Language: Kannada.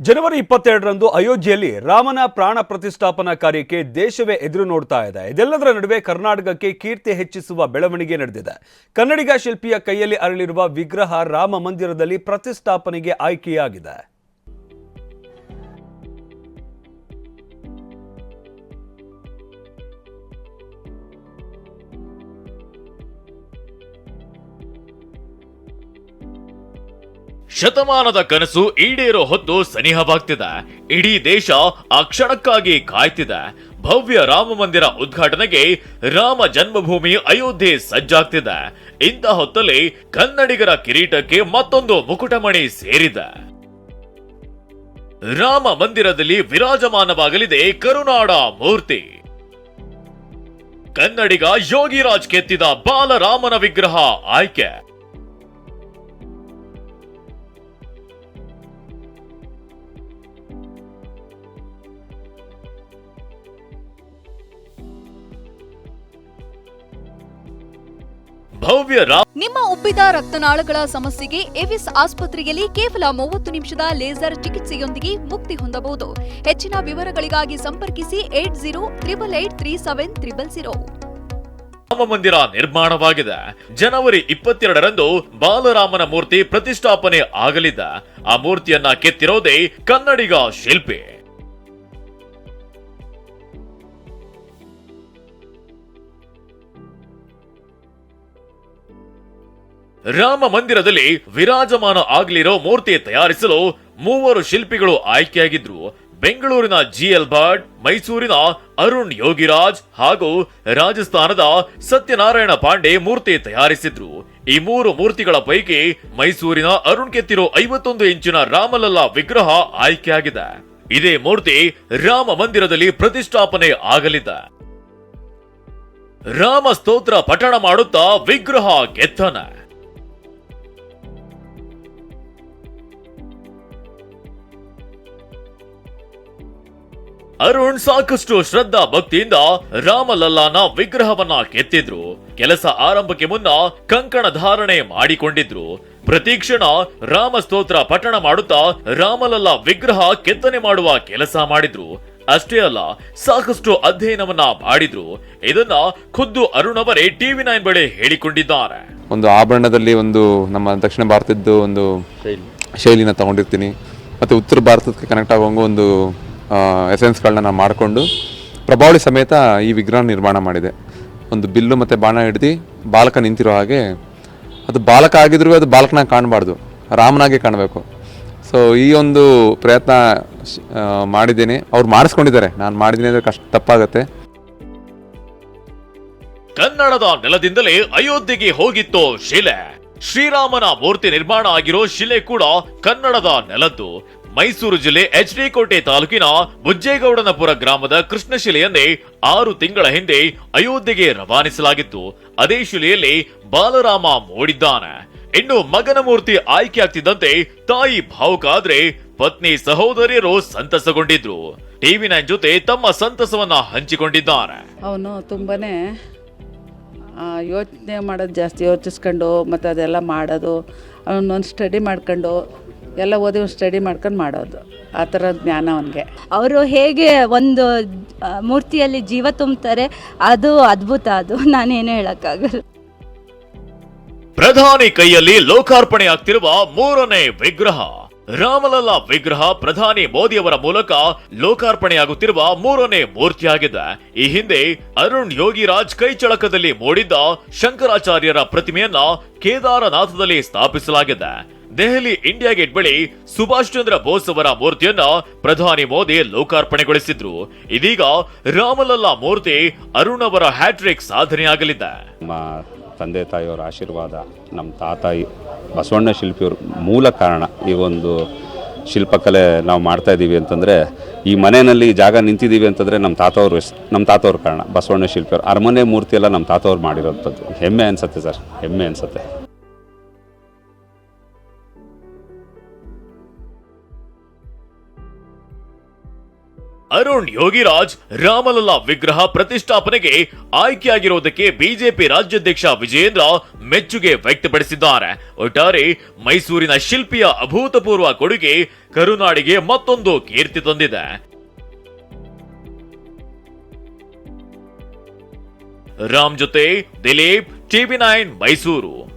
ಜನವರಿ ಇಪ್ಪತ್ತೆರಡರಂದು ಅಯೋಧ್ಯೆಯಲ್ಲಿ ರಾಮನ ಪ್ರಾಣ ಪ್ರತಿಷ್ಠಾಪನಾ ಕಾರ್ಯಕ್ಕೆ ದೇಶವೇ ಎದುರು ನೋಡ್ತಾ ಇದೆ. ಇದೆಲ್ಲದರ ನಡುವೆ ಕರ್ನಾಟಕಕ್ಕೆ ಕೀರ್ತಿ ಹೆಚ್ಚಿಸುವ ಬೆಳವಣಿಗೆ ನಡೆದಿದೆ. ಕನ್ನಡಿಗ ಶಿಲ್ಪಿಯ ಕೈಯಲ್ಲಿ ಅರಳಿರುವ ವಿಗ್ರಹ ರಾಮ ಮಂದಿರದಲ್ಲಿ ಪ್ರತಿಷ್ಠಾಪನೆಗೆ ಆಯ್ಕೆಯಾಗಿದೆ. ಶತಮಾನದ ಕನಸು ಈಡೇರೋ ಹೊತ್ತು ಸನಿಹವಾಗ್ತಿದೆ. ಇಡೀ ದೇಶ ಆ ಕ್ಷಣಕ್ಕಾಗಿ ಕಾಯ್ತಿದೆ. ಭವ್ಯ ರಾಮ ಮಂದಿರ ಉದ್ಘಾಟನೆಗೆ ರಾಮ ಜನ್ಮಭೂಮಿ ಅಯೋಧ್ಯೆ ಸಜ್ಜಾಗ್ತಿದೆ. ಇಂಥ ಹೊತ್ತಲ್ಲಿ ಕನ್ನಡಿಗರ ಕಿರೀಟಕ್ಕೆ ಮತ್ತೊಂದು ಮುಕುಟಮಣಿ ಸೇರಿದೆ. ರಾಮ ಮಂದಿರದಲ್ಲಿ ವಿರಾಜಮಾನವಾಗಲಿದೆ ಕರುನಾಡ ಮೂರ್ತಿ. ಕನ್ನಡಿಗ ಯೋಗಿರಾಜ್ ಕೆತ್ತಿದ ಬಾಲರಾಮನ ವಿಗ್ರಹ ಆಯ್ಕೆ. ಭವ್ಯ ನಿಮ್ಮ ಉಬ್ಬಿದ ರಕ್ತನಾಳಗಳ ಸಮಸ್ಯೆಗೆ ಎವಿಸ್ ಆಸ್ಪತ್ರೆಯಲ್ಲಿ ಕೇವಲ ಮೂವತ್ತು ನಿಮಿಷದ ಲೇಸರ್ ಚಿಕಿತ್ಸೆಯೊಂದಿಗೆ ಮುಕ್ತಿ ಹೊಂದಬಹುದು. ಹೆಚ್ಚಿನ ವಿವರಗಳಿಗಾಗಿ ಸಂಪರ್ಕಿಸಿ eight zero triple eight three seven triple zero. Rama ಮಂದಿರ ನಿರ್ಮಾಣವಾಗಿದೆ. ಜನವರಿ ಇಪ್ಪತ್ತೆರಡರಂದು ಬಾಲರಾಮನ ಮೂರ್ತಿ ಪ್ರತಿಷ್ಠಾಪನೆ ಆಗಲಿದೆ. ಆ ಮೂರ್ತಿಯನ್ನ ಕೆತ್ತಿರೋದೇ ಕನ್ನಡಿಗ ಶಿಲ್ಪಿ. ರಾಮ ಮಂದಿರದಲ್ಲಿ ವಿರಾಜಮಾನ ಆಗಲಿರೋ ಮೂರ್ತಿ ತಯಾರಿಸಲು ಮೂವರು ಶಿಲ್ಪಿಗಳು ಆಯ್ಕೆಯಾಗಿದ್ರು. ಬೆಂಗಳೂರಿನ ಜಿ ಎಲ್ ಭಟ್, ಮೈಸೂರಿನ ಅರುಣ್ ಯೋಗಿರಾಜ್ ಹಾಗೂ ರಾಜಸ್ಥಾನದ ಸತ್ಯನಾರಾಯಣ ಪಾಂಡೆ ಮೂರ್ತಿ ತಯಾರಿಸಿದ್ರು. ಈ ಮೂರು ಮೂರ್ತಿಗಳ ಪೈಕಿ ಮೈಸೂರಿನ ಅರುಣ್ ಕೆತ್ತಿರೋ ಐವತ್ತೊಂದು ಇಂಚಿನ ರಾಮಲಲ್ಲಾ ವಿಗ್ರಹ ಆಯ್ಕೆಯಾಗಿದೆ. ಇದೇ ಮೂರ್ತಿ ರಾಮ ಮಂದಿರದಲ್ಲಿ ಪ್ರತಿಷ್ಠಾಪನೆ ಆಗಲಿದೆ. ರಾಮ ಸ್ತೋತ್ರ ಪಠಣ ಮಾಡುತ್ತಾ ವಿಗ್ರಹ ಕೆತ್ತನೆ ಅರುಣ್ ಸಾಕಷ್ಟು ಶ್ರದ್ಧಾ ಭಕ್ತಿಯಿಂದ ರಾಮಲಲ್ಲಾನ ವಿಗ್ರಹವನ್ನ ಕೆತ್ತಿದ್ರು. ಕೆಲಸ ಆರಂಭಕ್ಕೆ ಮುನ್ನ ಕಂಕಣ ಧಾರಣೆ ಮಾಡಿಕೊಂಡಿದ್ರು. ಪ್ರತಿಕ್ಷಣ ರಾಮ ಸ್ತೋತ್ರ ಪಠಣ ಮಾಡುತ್ತಾ ರಾಮಲಲ್ಲ ವಿಗ್ರಹ ಕೆತ್ತನೆ ಮಾಡುವ ಕೆಲಸ ಮಾಡಿದ್ರು. ಅಷ್ಟೇ ಅಲ್ಲ ಸಾಕಷ್ಟು ಅಧ್ಯಯನವನ್ನ ಮಾಡಿದ್ರು. ಇದನ್ನ ಖುದ್ದು ಅರುಣ್ ಅವರೇ ಟಿವಿ ನೈನ್ ಬಳಿ ಹೇಳಿಕೊಂಡಿದ್ದಾರೆ. ಒಂದು ಆಭರಣದಲ್ಲಿ ಒಂದು ನಮ್ಮ ದಕ್ಷಿಣ ಭಾರತದ್ದು ಒಂದು ಶೈಲಿನ ತಗೊಂಡಿರ್ತೀನಿ. ಮತ್ತೆ ಉತ್ತರ ಭಾರತಕ್ಕೆ ಕನೆಕ್ಟ್ ಆಗುವಂಗ ಒಂದು ಎಸೆನ್ಸ್ಗಳನ್ನ ನಾನು ಮಾಡಿಕೊಂಡು ಪ್ರಭಾವಳಿ ಸಮೇತ ಈ ವಿಗ್ರಹ ನಿರ್ಮಾಣ ಮಾಡಿದೆ. ಒಂದು ಬಿಲ್ಲು ಮತ್ತು ಬಾಣ ಹಿಡ್ದು ಬಾಲಕ ನಿಂತಿರೋ ಹಾಗೆ ಅದು ಬಾಲಕ ಆಗಿದ್ರೂ ಅದು ಬಾಲಕನಾಗಿ ಕಾಣಬಾರ್ದು, ರಾಮನಾಗೆ ಕಾಣಬೇಕು. ಸೊ ಈ ಒಂದು ಪ್ರಯತ್ನ ಮಾಡಿದ್ದೀನಿ. ಅವ್ರು ಮಾಡಿಸ್ಕೊಂಡಿದ್ದಾರೆ. ನಾನು ಮಾಡಿದ್ದೀನಿ ಅಂದರೆ ಕಷ್ಟ, ತಪ್ಪಾಗತ್ತೆ. ಕನ್ನಡದ ನೆಲದಿಂದಲೇ ಅಯೋಧ್ಯೆಗೆ ಹೋಗಿತ್ತು ಶಿಲೆ. ಶ್ರೀರಾಮನ ಮೂರ್ತಿ ನಿರ್ಮಾಣ ಆಗಿರೋ ಶಿಲೆ ಕೂಡ ಕನ್ನಡದ ನೆಲದ್ದು. ಮೈಸೂರು ಜಿಲ್ಲೆ ಎಚ್ ಡಿ ಕೋಟೆ ತಾಲೂಕಿನ ಬುಜ್ಜೇಗೌಡನಪುರ ಗ್ರಾಮದ ಕೃಷ್ಣಶಿಲೆಯನ್ನೇ ಆರು ತಿಂಗಳ ಹಿಂದೆ ಅಯೋಧ್ಯೆಗೆ ರವಾನಿಸಲಾಗಿತ್ತು. ಅದೇ ಶಿಲೆಯಲ್ಲಿ ಬಾಲರಾಮ ಮೂಡಿದ್ದಾನೆ. ಇನ್ನು ಮಗನ ಮೂರ್ತಿ ಆಯ್ಕೆ ತಾಯಿ ಭಾವುಕ ಆದ್ರೆ ಪತ್ನಿ ಸಹೋದರಿಯರು ಸಂತಸಗೊಂಡಿದ್ರು. ಟಿವಿ ನೈನ್ ಜೊತೆ ತಮ್ಮ ಸಂತಸವನ್ನ ಹಂಚಿಕೊಂಡಿದ್ದಾರೆ ಅವನು ತುಂಬಾನೇ ಯೋಚನೆ ಮಾಡೋದು ಜಾಸ್ತಿ ಯೋಚಿಸ್ಕೊಂಡು ಮತ್ತು ಅದೆಲ್ಲ ಮಾಡೋದು ಅವನೊಂದು ಸ್ಟಡಿ ಮಾಡ್ಕೊಂಡು ಎಲ್ಲ ಓದಿ ಒಂದು ಸ್ಟಡಿ ಮಾಡ್ಕೊಂಡು ಮಾಡೋದು. ಆ ಥರ ಜ್ಞಾನ ಅವನಿಗೆ. ಅವರು ಹೇಗೆ ಒಂದು ಮೂರ್ತಿಯಲ್ಲಿ ಜೀವ ತುಂಬ್ತಾರೆ ಅದು ಅದ್ಭುತ. ಅದು ನಾನೇನು ಹೇಳೋಕ್ಕಾಗಲ್ಲ. ಪ್ರಧಾನಿ ಕೈಯಲ್ಲಿ ಲೋಕಾರ್ಪಣೆ ಆಗ್ತಿರುವ ಮೂರನೇ ವಿಗ್ರಹ. ರಾಮಲಲ್ಲಾ ವಿಗ್ರಹ ಪ್ರಧಾನಿ ಮೋದಿಯವರ ಮೂಲಕ ಲೋಕಾರ್ಪಣೆಯಾಗುತ್ತಿರುವ ಮೂರನೇ ಮೂರ್ತಿಯಾಗಿದೆ. ಈ ಹಿಂದೆ ಅರುಣ್ ಯೋಗಿರಾಜ್ ಕೈಚಳಕದಲ್ಲಿ ಮೂಡಿದ್ದ ಶಂಕರಾಚಾರ್ಯರ ಪ್ರತಿಮೆಯನ್ನ ಕೇದಾರನಾಥದಲ್ಲಿ ಸ್ಥಾಪಿಸಲಾಗಿದೆ. ದೆಹಲಿ ಇಂಡಿಯಾ ಗೇಟ್ ಬಳಿ ಸುಭಾಷ್ ಚಂದ್ರ ಬೋಸ್ ಅವರ ಮೂರ್ತಿಯನ್ನ ಪ್ರಧಾನಿ ಮೋದಿ ಲೋಕಾರ್ಪಣೆಗೊಳಿಸಿದ್ರು. ಇದೀಗ ರಾಮಲಲ್ಲಾ ಮೂರ್ತಿ ಅರುಣ್ ಅವರ ಹ್ಯಾಟ್ರಿಕ್ ಸಾಧನೆಯಾಗಲಿದೆ. ನಮ್ಮ ತಂದೆ ತಾಯಿಯವರ ಆಶೀರ್ವಾದ, ನಮ್ಮ ತಾತ ಬಸವಣ್ಣ ಶಿಲ್ಪಿಯವ್ರ ಮೂಲ ಕಾರಣ ಈ ಒಂದು ಶಿಲ್ಪಕಲೆ ನಾವು ಮಾಡ್ತಾ ಇದ್ದೀವಿ ಅಂತಂದರೆ, ಈ ಮನೆಯಲ್ಲಿ ಜಾಗ ನಿಂತಿದ್ದೀವಿ ಅಂತಂದರೆ ನಮ್ಮ ತಾತವ್ರು ನಮ್ಮ ತಾತವ್ರ ಕಾರಣ. ಬಸವಣ್ಣ ಶಿಲ್ಪಿಯವರು ಅರಮನೆ ಮೂರ್ತಿ ಎಲ್ಲ ನಮ್ಮ ತಾತವ್ರು ಮಾಡಿರೋಂಥದ್ದು. ಹೆಮ್ಮೆ ಅನಿಸುತ್ತೆ ಸರ್, ಹೆಮ್ಮೆ ಅನಿಸುತ್ತೆ. ಅರುಣ್ ಯೋಗಿರಾಜ್ ರಾಮಲಲ್ಲಾ ವಿಗ್ರಹ ಪ್ರತಿಷ್ಠಾಪನೆಗೆ ಆಯ್ಕೆಯಾಗಿರುವುದಕ್ಕೆ ಬಿಜೆಪಿ ರಾಜ್ಯಾಧ್ಯಕ್ಷ ವಿಜಯೇಂದ್ರ ಮೆಚ್ಚುಗೆ ವ್ಯಕ್ತಪಡಿಸಿದ್ದಾರೆ. ಒಟ್ಟಾರೆ ಮೈಸೂರಿನ ಶಿಲ್ಪಿಯ ಅಭೂತಪೂರ್ವ ಕೊಡುಗೆ ಕರುನಾಡಿಗೆ ಮತ್ತೊಂದು ಕೀರ್ತಿ ತಂದಿದೆ. ರಾಮ್ ಜೊತೆ ದಿಲೀಪ್, ಟಿವಿ ನೈನ್ ಮೈಸೂರು.